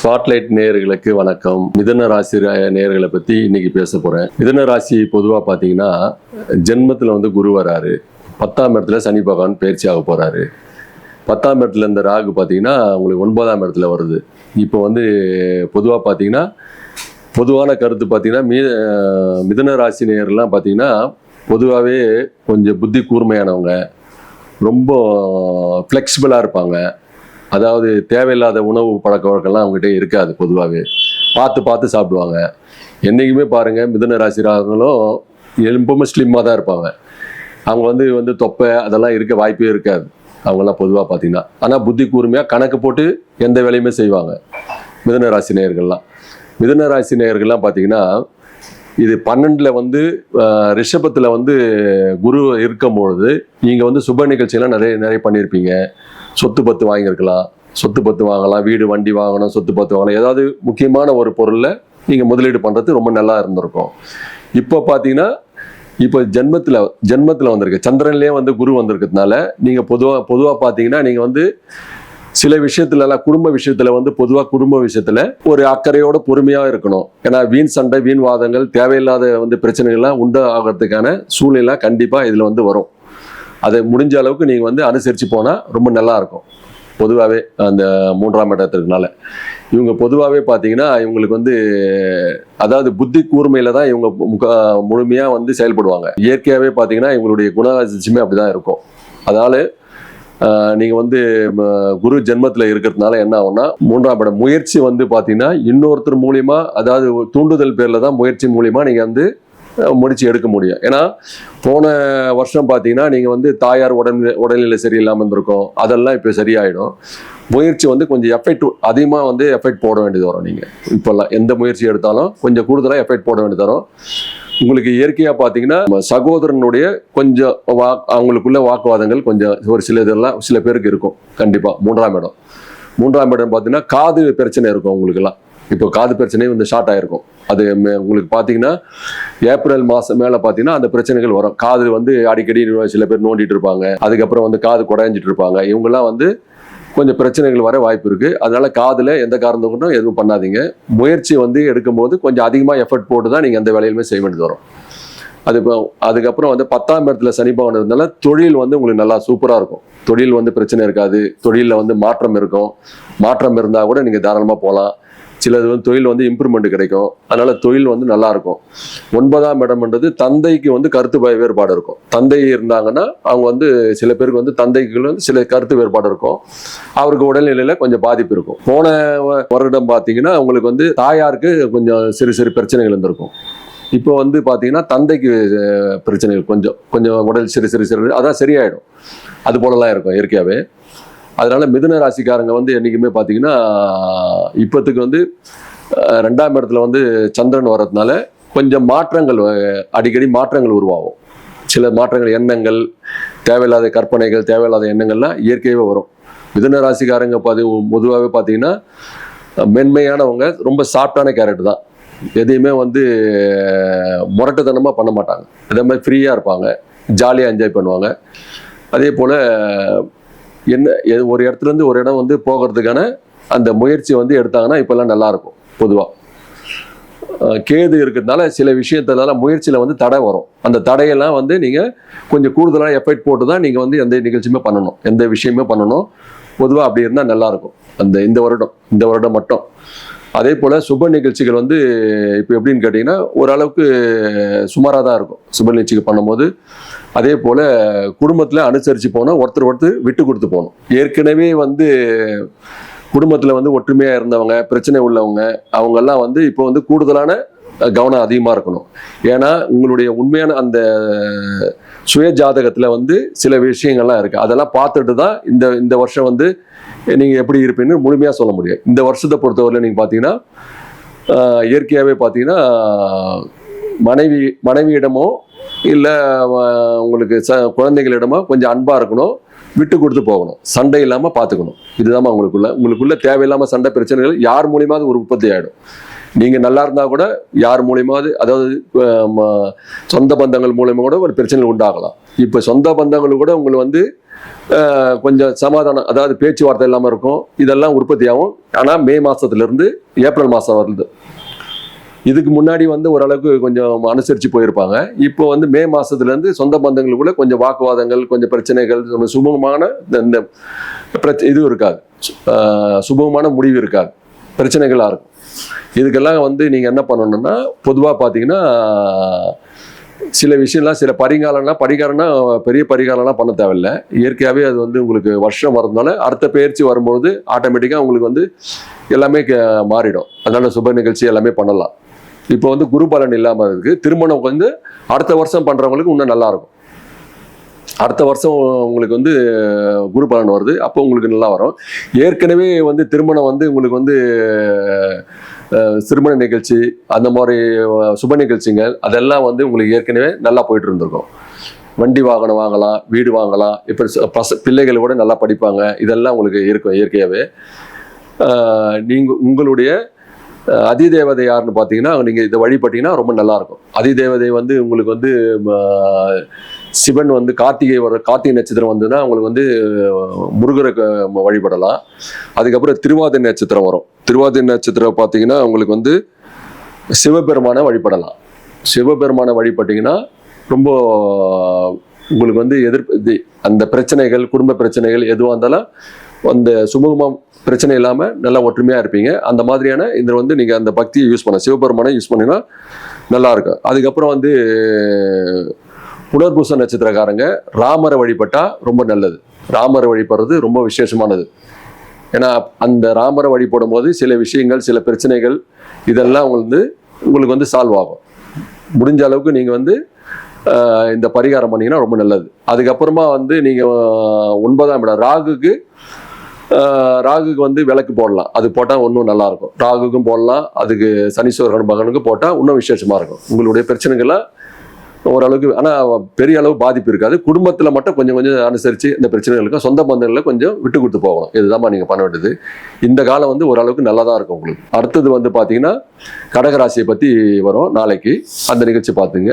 Spotlight நேர்களுக்கு வணக்கம். மிதன ராசி நேர்களை நேயர்களை பத்தி இன்னைக்கு பேச போறேன். மிதன ராசி பொதுவா பாத்தீங்கன்னா ஜென்மத்துல வந்து குரு வராரு. பத்தாம் இடத்துல சனி பகவான் பயிற்சி ஆக போறாரு. பத்தாம் இடத்துல இந்த ராகு பாத்தீங்கன்னா உங்களுக்கு ஒன்பதாம் இடத்துல வருது. இப்போ வந்து பொதுவா பாத்தீங்கன்னா பொதுவான கருத்து பார்த்தீங்கன்னா மீ மிதன ராசி நேர்லாம் பார்த்தீங்கன்னா பொதுவாகவே கொஞ்சம் புத்தி கூர்மையானவங்க. ரொம்ப ஃப்ளெக்சிபிளாக இருப்பாங்க. அதாவது தேவையில்லாத உணவு பழக்க வழக்கம்லாம் அவங்ககிட்ட இருக்காது பொதுவாகவே பார்த்து பார்த்து சாப்பிடுவாங்க. என்றைக்குமே பாருங்கள் மிதுன ராசிராகங்களும் எலும்புமே ஸ்லிம்மாக தான் இருப்பாங்க. அவங்க வந்து வந்து தொப்பை அதெல்லாம் இருக்க வாய்ப்பே இருக்காது. அவங்கெல்லாம் பொதுவாக பார்த்தீங்கன்னா. ஆனால் புத்தி கூர்மையாக கணக்கு போட்டு எந்த வேலையுமே செய்வாங்க. மிதுன ராசி நேயர்கள்லாம். மிதன ராசி நேயர்கள்லாம் பார்த்தீங்கன்னா இது பன்னெண்டில் வந்து ரிஷபத்தில் ரிஷபத்துல வந்து குரு இருக்கும்பொழுது நீங்கள் வந்து சுப நிகழ்ச்சியெல்லாம் நிறைய நிறைய பண்ணியிருப்பீங்க சொத்து பத்து வாங்கியிருக்கலாம் சொத்து பத்து வாங்கலாம் வீடு வண்டி வாங்கணும் சொத்து பத்து வாங்கலாம். ஏதாவது முக்கியமான ஒரு பொருளில் நீங்கள் முதலீடு பண்ணுறது ரொம்ப நல்லா இருந்திருக்கும். இப்போ பார்த்தீங்கன்னா இப்போ ஜென்மத்தில் ஜென்மத்தில் வந்திருக்கு. சந்திரன்லேயே வந்து குரு வந்திருக்கிறதுனால நீங்கள் பொதுவாக பொதுவாக பார்த்தீங்கன்னா நீங்கள் வந்து சில விஷயத்துலலாம் குடும்ப விஷயத்துல வந்து பொதுவாக குடும்ப விஷயத்துல ஒரு அக்கறையோட பொறுமையா இருக்கணும். ஏன்னா வீண் சண்டை வீண் வாதங்கள் தேவையில்லாத வந்து பிரச்சனைகள்லாம் உண்டு ஆகிறதுக்கான சூழ்நிலை கண்டிப்பா இதுல வந்து வரும். அதை முடிஞ்ச அளவுக்கு நீங்க வந்து அனுசரிச்சு போனா ரொம்ப நல்லா இருக்கும். பொதுவாகவே அந்த மூன்றாம் இடத்திற்குனால. இவங்க பொதுவாகவே பார்த்தீங்கன்னா இவங்களுக்கு வந்து அதாவது புத்தி கூர்மையில தான் இவங்க முக முழுமையாக வந்து செயல்படுவாங்க. இயற்கையாகவே பார்த்தீங்கன்னா இவங்களுடைய குணாதிசயமே அப்படிதான் இருக்கும். அதனால நீங்கள் நீங்க வந்து குரு ஜென்மத்துல இருக்கிறதுனால என்ன ஆகும்னா மூன்றாம் இடம் முயற்சி வந்து பாத்தீங்கன்னா இன்னொருத்தர் மூலியமா அதாவது தூண்டுதல் பேர்ல தான் முயற்சி மூலியமா நீங்க வந்து முடிச்சு எடுக்க முடியும். ஏன்னா போன வருஷம் பார்த்தீங்கன்னா நீங்கள் வந்து தாயார் உடல்நிலை உடல்நிலை சரியில்லாமல் இருந்திருக்கும். அதெல்லாம் இப்போ சரியாயிடும். முயற்சி வந்து கொஞ்சம் எஃபெக்ட் அதிகமாக வந்து எஃபெக்ட் போட வேண்டியது வரும் நீங்கள் இப்போல்லாம் எந்த முயற்சி எடுத்தாலும் கொஞ்சம் கூடுதலாக எஃபெக்ட் போட வேண்டியது வரும். உங்களுக்கு இயற்கையாக பார்த்தீங்கன்னா நம்ம சகோதரனுடைய கொஞ்சம் வா அவங்களுக்குள்ள வாக்குவாதங்கள் கொஞ்சம் ஒரு சில இதெல்லாம் சில பேருக்கு இருக்கும். கண்டிப்பாக மூன்றாம் இடம். மூன்றாம் இடம் பார்த்தீங்கன்னா காது பிரச்சனை இருக்கும் உங்களுக்கெல்லாம். இப்போ காது பிரச்சனையும் வந்து ஷார்ட் ஆயிருக்கும். அது மே- உங்களுக்கு பார்த்தீங்கன்னா ஏப்ரல் மாதம் மேலே பார்த்தீங்கன்னா அந்த பிரச்சனைகள் வரும். காது வந்து அடிக்கடி சில பேர் நோண்டிட்டு இருப்பாங்க. அதுக்கப்புறம் வந்து காது குடைஞ்சிட்டு இருப்பாங்க. இவங்கெல்லாம் வந்து கொஞ்சம் பிரச்சனைகள் வர வாய்ப்பு இருக்கு. அதனால காதுல எந்த காரணத்துக்கும் எதுவும் பண்ணாதீங்க. முயற்சி வந்து எடுக்கும்போது கொஞ்சம் அதிகமாக எஃபர்ட் போட்டு தான் நீங்கள் எந்த வேலையிலுமே செய்ய வேண்டியது வரும். அது இப்போ அதுக்கப்புறம் வந்து பத்தாம் இடத்துல சனி பகவான் தொழில் வந்து உங்களுக்கு நல்லா சூப்பராக இருக்கும். தொழில் வந்து பிரச்சனை இருக்காது. தொழிலில் வந்து மாற்றம் இருக்கும். மாற்றம் இருந்தால் கூட நீங்கள் தாராளமாக போகலாம் சிலது வந்து தொழில் வந்து இம்ப்ரூவ்மெண்ட் கிடைக்கும். அதனால தொழில் வந்து நல்லா இருக்கும் ஒன்பதாம் இடம்ன்றது தந்தைக்கு வந்து கருத்து வேறுபாடு இருக்கும். தந்தை இருந்தாங்கன்னா அவங்க வந்து சில பேருக்கு வந்து தந்தைக்கு வந்து சில கருத்து வேறுபாடு இருக்கும். அவருக்கு உடல்நிலையில கொஞ்சம் பாதிப்பு இருக்கும். போன வருடம் பார்த்தீங்கன்னா உங்களுக்கு வந்து தாயாருக்கு கொஞ்சம் சிறு சிறு பிரச்சனைகள் இருந்திருக்கும். இப்போ வந்து பார்த்தீங்கன்னா தந்தைக்கு பிரச்சனைகள் கொஞ்சம் கொஞ்சம் உடல் சிறு சிறு சிறு அதான் சரியாயிடும். அது போலலாம் இருக்கும் இயற்கையாகவே அதனால மிதுன ராசிக்காரங்க வந்து என்றைக்குமே பார்த்தீங்கன்னா இப்போத்துக்கு வந்து ரெண்டாம் இடத்துல வந்து சந்திரன் வர்றதுனால கொஞ்சம் மாற்றங்கள் அடிக்கடி மாற்றங்கள் உருவாகும். சில மாற்றங்கள் எண்ணங்கள் தேவையில்லாத கற்பனைகள் தேவையில்லாத எண்ணங்கள்லாம் இயற்கையாகவே வரும். மிதுன ராசிக்காரங்க பார்த்து பொதுவாகவே பார்த்தீங்கன்னா மென்மையானவங்க ரொம்ப சாஃப்டான கேரக்டர் தான். எதையுமே வந்து முரட்டுத்தனமாக பண்ண மாட்டாங்க. அதே மாதிரி ஃப்ரீயாக இருப்பாங்க. ஜாலியாக என்ஜாய் பண்ணுவாங்க. அதே போல் என்ன ஒரு இடத்துலேருந்து ஒரு இடம் வந்து போகிறதுக்கான அந்த முயற்சி வந்து எடுத்தாங்கன்னா இப்போல்லாம் நல்லாயிருக்கும் பொதுவாக கேது இருக்கிறதுனால சில விஷயத்தினால முயற்சியில் வந்து தடை வரும். அந்த தடையெல்லாம் வந்து நீங்கள் கொஞ்சம் கூடுதலாக எஃபெக்ட் போட்டு தான் நீங்கள் வந்து எந்த நிகழ்ச்சியுமே பண்ணணும் எந்த விஷயமே பண்ணணும். பொதுவாக அப்படி இருந்தால் நல்லாயிருக்கும் அந்த இந்த வருடம் இந்த வருடம் மட்டும். அதே போல் சுப நிகழ்ச்சிகள் வந்து இப்போ எப்படின்னு கேட்டிங்கன்னா ஓரளவுக்கு சுமாராக தான் இருக்கும். சுப நிகழ்ச்சிகள் பண்ணும்போது அதே போல் குடும்பத்தில் அனுசரித்து போனால் ஒருத்தர் ஒருத்தர் விட்டு கொடுத்து போகணும் ஏற்கனவே வந்து குடும்பத்தில் வந்து ஒற்றுமையாக இருந்தவங்க பிரச்சனை உள்ளவங்க அவங்கெல்லாம் வந்து இப்போ வந்து கூடுதலான கவனம் அதிகமாக இருக்கணும். ஏன்னா உங்களுடைய உண்மையான அந்த சுய ஜாதகத்தில் வந்து சில விஷயங்கள்லாம் இருக்குது அதெல்லாம் பார்த்துட்டு தான் இந்த இந்த வருஷம் வந்து நீங்கள் எப்படி இருப்பீங்கன்னு முழுமையாக சொல்ல முடியும். இந்த வருஷத்தை பொறுத்தவரையில் நீங்கள் பார்த்தீங்கன்னா இயற்கையாகவே பார்த்தீங்கன்னா மனைவி மனைவியிடமோ இல்லை உங்களுக்கு ச குழந்தைகளிடமோ கொஞ்சம் அன்பாக இருக்கணும் விட்டு கொடுத்து போகணும். சண்டை இல்லாமல் பார்த்துக்கணும் இதுதான் உங்களுக்குள்ள. உங்களுக்குள்ள தேவையில்லாமல் சண்டை பிரச்சனைகள் யார் மூலியமாவது ஒரு உற்பத்தி ஆகிடும் நீங்கள் நல்லா இருந்தால் கூட யார் மூலியமாவது அதாவது சொந்த பந்தங்கள் மூலியமாக கூட ஒரு பிரச்சனை உண்டாகலாம். இப்போ சொந்த பந்தங்கள் கூட உங்களை வந்து கொஞ்சம் சமாதானம் அதாவது பேச்சுவார்த்தை இல்லாமல் இருக்கும். இதெல்லாம் உற்பத்தி ஆகும் ஆனால் மே மாதத்துலேருந்து ஏப்ரல் மாதம் வருது. இதுக்கு முன்னாடி வந்து ஓரளவுக்கு கொஞ்சம் அனுசரித்து போயிருப்பாங்க. இப்போ வந்து மே மாதத்துலேருந்து சொந்த பந்தங்களுக்குள்ள கொஞ்சம் வாக்குவாதங்கள் கொஞ்சம் பிரச்சனைகள் சுமூகமான இந்த- இந்த பிரச்ச இது இருக்காது. சு- சுமூகமான முடிவு இருக்காது. பிரச்சனைகளாக இருக்கும். இதுக்கெல்லாம் வந்து நீங்கள் என்ன பண்ணணும்னா பொதுவாக பார்த்தீங்கன்னா சில விஷயம்லாம் சில பரிகாரம்லாம் பரிகாரம்னா பெரிய பரிகாரம்லாம் பண்ண தேவையில்ல. இயற்கையாகவே அது வந்து உங்களுக்கு வருஷம் வரதுனால அடுத்த பயிற்சி வரும்பொழுது ஆட்டோமேட்டிக்காக உங்களுக்கு வந்து எல்லாமே க- மாறிடும். அதனால சுப நிகழ்ச்சி எல்லாமே பண்ணலாம். இப்போ வந்து குரு பலன் இல்லாமல் இருக்கு. திருமணம் வந்து அடுத்த வருஷம் பண்ணுறவங்களுக்கு இன்னும் நல்லாயிருக்கும் அடுத்த வருஷம் உங்களுக்கு வந்து குரு பலன் வருது. அப்போ உங்களுக்கு நல்லா வரும். ஏற்கனவே வந்து திருமணம் வந்து உங்களுக்கு வந்து திருமண நிகழ்ச்சி அந்த மாதிரி சுப நிகழ்ச்சிகள் அதெல்லாம் வந்து உங்களுக்கு ஏற்கனவே நல்லா போயிட்டு இருந்திருக்கும். வண்டி வாகனம் வாங்கலாம் வீடு வாங்கலாம். இப்போ பச பிள்ளைகள் கூட நல்லா படிப்பாங்க. இதெல்லாம் உங்களுக்கு இருக்கும் இயற்கையாகவே நீங்கள் உங்களுடைய அதிதேவதை யாருன்னு பார்த்தீங்கன்னா நீங்கள் இதை வழிபட்டீங்கன்னா ரொம்ப நல்லா இருக்கும் அதிதேவதை வந்து உங்களுக்கு வந்து சிவன் வந்து கார்த்திகை வர கார்த்திகை நட்சத்திரம் வந்ததுன்னா உங்களுக்கு வந்து முருகரை வழிபடலாம். அதுக்கப்புறம் திருவாதிரை நட்சத்திரம் வரும். திருவாதிரை நட்சத்திரம் பார்த்தீங்கன்னா உங்களுக்கு வந்து சிவபெருமானை வழிபடலாம். சிவபெருமானை வழிபட்டீங்கன்னா ரொம்ப உங்களுக்கு வந்து எதிர்ப்பு இது அந்த பிரச்சனைகள் குடும்ப பிரச்சனைகள் எதுவாக இருந்தாலும் அந்த சுமூகமாக பிரச்சனை இல்லாமல் நல்லா ஒற்றுமையாக இருப்பீங்க. அந்த மாதிரியான இதில் வந்து நீங்கள் அந்த பக்தியை யூஸ் பண்ண சிவபெருமானை யூஸ் பண்ணினா நல்லாயிருக்கும் அதுக்கப்புறம் வந்து புனர்பூச நட்சத்திரக்காரங்க ராமரை வழிபட்டால் ரொம்ப நல்லது. ராமரை வழிபடுறது ரொம்ப விசேஷமானது. ஏன்னா அந்த ராமரை வழிபடும் போது சில விஷயங்கள் சில பிரச்சனைகள் இதெல்லாம் வந்து உங்களுக்கு வந்து சால்வ் ஆகும். முடிஞ்ச அளவுக்கு நீங்கள் வந்து இந்த பரிகாரம் பண்ணிங்கன்னா ரொம்ப நல்லது. அதுக்கப்புறமா வந்து நீங்கள் ஒன்பதாம் இடம் ராகுக்கு ராகுக்கு வந்து விளக்கு போடலாம். அது போட்டால் ஒன்றும் நல்லாயிருக்கும். ராகுக்கும் போடலாம். அதுக்கு சனீஸ்வரன் மகனுக்கு போட்டால் இன்னும் விசேஷமாக இருக்கும். உங்களுடைய பிரச்சனைகளை ஓரளவுக்கு ஆனால் பெரிய அளவு பாதிப்பு இருக்காது. குடும்பத்தில் மட்டும் கொஞ்சம் கொஞ்சம் அனுசரித்து இந்த பிரச்சனைகளுக்கு சொந்த பந்தங்களில் கொஞ்சம் விட்டு கொடுத்து போகணும். இதுதான் நீங்கள் பண்ண வேண்டியது. இந்த காலம் வந்து ஓரளவுக்கு நல்லா தான் இருக்கும் உங்களுக்கு. அடுத்தது வந்து பார்த்தீங்கன்னா கடகராசியை பற்றி வரும். நாளைக்கு அந்த நிகழ்ச்சி பார்த்துங்க